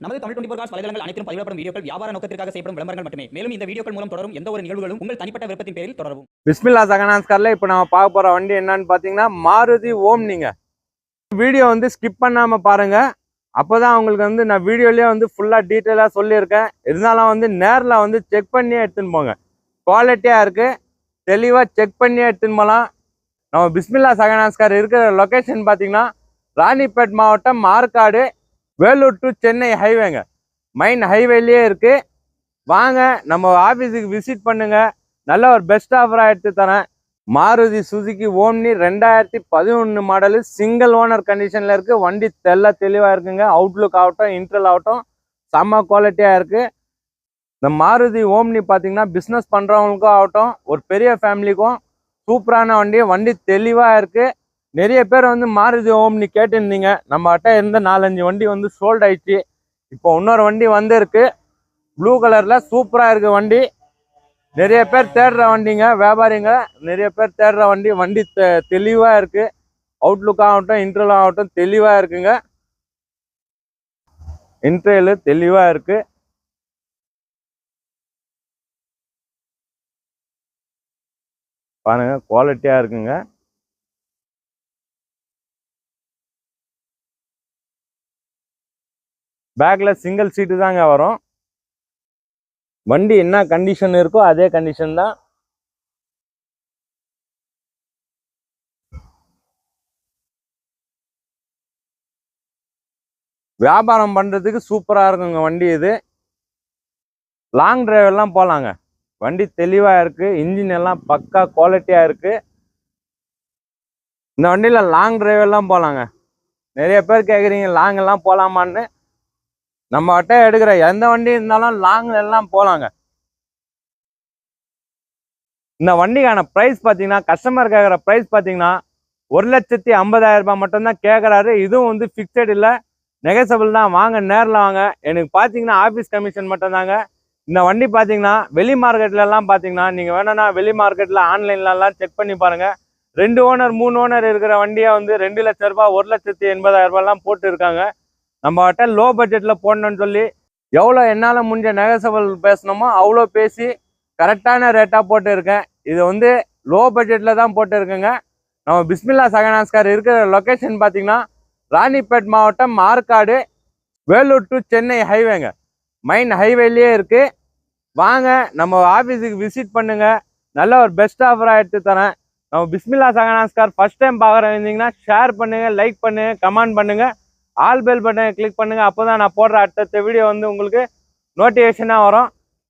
நமது Tamil twenty four cos வலைதளங்கள் அனைத்தும் பதிவிடப்படும் வீடியோக்கள் வியாபார நோக்கத்திற்காக செய்யப்படும் விளம்பரங்கள் மட்டுமே. மேலும் இந்த வீடியோக்கள் மூலம் தொடரும் எந்த ஒரு நிகழ்வுகளும் உங்கள் தனிப்பட்ட விருப்பத்தின் பேரில் தொடரும் பிஸ்மில்லா சகனான்ஸ்காரில் இப்போ நம்ம பார்க்க போற வண்டி என்னன்னு பார்த்தீங்கன்னா மாருதி ஓம் நீங்க வீடியோ வந்து ஸ்கிப் பண்ணாம பாருங்க. அப்போதான் உங்களுக்கு வந்து நான் வீடியோலேயே வந்து ஃபுல்லாக டீட்டெயிலாக சொல்லியிருக்கேன். இருந்தாலும் வந்து நேரில் வந்து செக் பண்ணியே எடுத்துன்னு போங்க. குவாலிட்டியாக இருக்குது தெளிவாக செக் பண்ணியே எடுத்துன்னு போகலாம் நம்ம பிஸ்மில்லா சகனாஸ்கார் இருக்கிற லொக்கேஷன் பார்த்தீங்கன்னா ராணிப்பேட் மாவட்டம் மார்க்காடு. வேலூர் டு சென்னை ஹைவேங்க மெயின் ஹைவேலேயே இருக்குது வாங்க நம்ம ஆஃபீஸுக்கு விசிட் பண்ணுங்க. நல்ல ஒரு பெஸ்ட் ஆஃபராக எடுத்து தரேன் மாருதி சுசுகி ஓம்னி ரெண்டாயிரத்தி பதினொன்று மாடலு சிங்கிள் ஓனர் கண்டிஷனில் இருக்குது வண்டி தெல்ல தெளிவாக இருக்குங்க. அவுட்லுக் ஆகட்டும் இன்ட்ரல் ஆகட்டும் செம்ம குவாலிட்டியாக இருக்குது இந்த மாருதி ஓம்னி பார்த்தீங்கன்னா பிஸ்னஸ் பண்ணுறவங்களுக்கும் ஆகட்டும் ஒரு பெரிய ஃபேமிலிக்கும் சூப்பரான வண்டி. வண்டி தெளிவாக இருக்குது நிறைய பேர் வந்து மாருதி ஓம்னி கேட்டிருந்தீங்க. நம்மகிட்ட இருந்த நாலஞ்சு வண்டி வந்து சோல்ட் ஆயிடுச்சு. இப்போ இன்னொரு வண்டி வந்துருக்கு. ப்ளூ கலரில் சூப்பராக இருக்குது வண்டி. நிறைய பேர் தேடுற வண்டிங்க வியாபாரிங்க. நிறைய பேர் தேடுற வண்டி வண்டி தெ தெளிவாக இருக்குது அவுட்லுக் ஆகட்டும் இன்டர்வல் ஆகட்டும் தெளிவாக இருக்குங்க. இன்டர்வல் தெளிவாக இருக்குது பாருங்க குவாலிட்டியாக இருக்குங்க. பேக்கில் சிங்கிள் சீட்டு தாங்க வரும். வண்டி என்ன கண்டிஷன் இருக்கோ அதே கண்டிஷன் தான். வியாபாரம் பண்ணுறதுக்கு சூப்பராக இருக்குங்க வண்டி இது. லாங் டிரைவ் எல்லாம் போகலாங்க வண்டி தெளிவாக இருக்குது இன்ஜின் எல்லாம் பக்கா குவாலிட்டியாக இருக்குது இந்த வண்டியில் லாங் டிரைவ் எல்லாம் போகலாங்க நிறைய பேர் கேட்குறீங்க லாங் எல்லாம் போகலாமான்னு நம்ம கிட்ட எடுக்கிற எந்த வண்டி இருந்தாலும் லாங்ல எல்லாம் போகலாங்க இந்த வண்டிக்கான ப்ரைஸ் பார்த்தீங்கன்னா கஸ்டமர் கேட்குற ப்ரைஸ் பார்த்தீங்கன்னா ஒரு லட்சத்தி ஐம்பதாயிரம் ரூபாய் மட்டும்தான் கேட்குறாரு இதுவும் வந்து ஃபிக்ஸட் இல்லை. நெகசபிள் தான். வாங்க நேரில் வாங்க. எனக்கு பார்த்தீங்கன்னா ஆஃபீஸ் கமிஷன் மட்டும்தாங்க. இந்த வண்டி பார்த்தீங்கன்னா வெளி மார்க்கெட்லலாம் பார்த்தீங்கன்னா நீங்கள் வேணும்னா வெளி மார்க்கெட்டில் ஆன்லைன்லலாம் செக் பண்ணி பாருங்கள் ரெண்டு ஓனர் மூணு ஓனர் இருக்கிற வண்டியை வந்து ரெண்டு லட்ச ரூபாய் ஒரு லட்சத்தி எண்பதாயிரம் ரூபாய்லாம் போட்டு இருக்காங்க நம்மகிட்ட லோ பட்ஜெட்டில் போடணும்னு சொல்லி எவ்வளோ என்னால் முடிஞ்ச நெகசபல் பேசணுமோ அவ்வளோ பேசி கரெக்டான ரேட்டாக போட்டுருக்கேன். இது வந்து லோ பட்ஜெட்டில் தான் போட்டுருக்கேங்க. நம்ம பிஸ்மில்லா சகனாஸ்கார் இருக்கிற லொக்கேஷன் பார்த்தீங்கன்னா ராணிப்பேட் மாவட்டம் மார்க்காடு வேலூர் டு சென்னை ஹைவேங்க மைன் ஹைவேலேயே இருக்குது வாங்க நம்ம ஆஃபீஸுக்கு விசிட் பண்ணுங்க. நல்ல ஒரு பெஸ்ட் ஆஃபராக எடுத்து தரேன். நம்ம பிஸ்மில்லா சகனாஸ்கார் ஃபர்ஸ்ட் டைம் பார்க்குற இருந்தீங்கன்னா ஷேர் பண்ணுங்க லைக் பண்ணுங்க கமெண்ட் பண்ணுங்கள் ஆல் பெல் பட்டனை கிளிக் பண்ணுங்க. அப்போ தான் நான் போடுற அடுத்தடுத்த வீடியோ வந்து உங்களுக்கு நோட்டிஃபிகேஷனாக வரும்.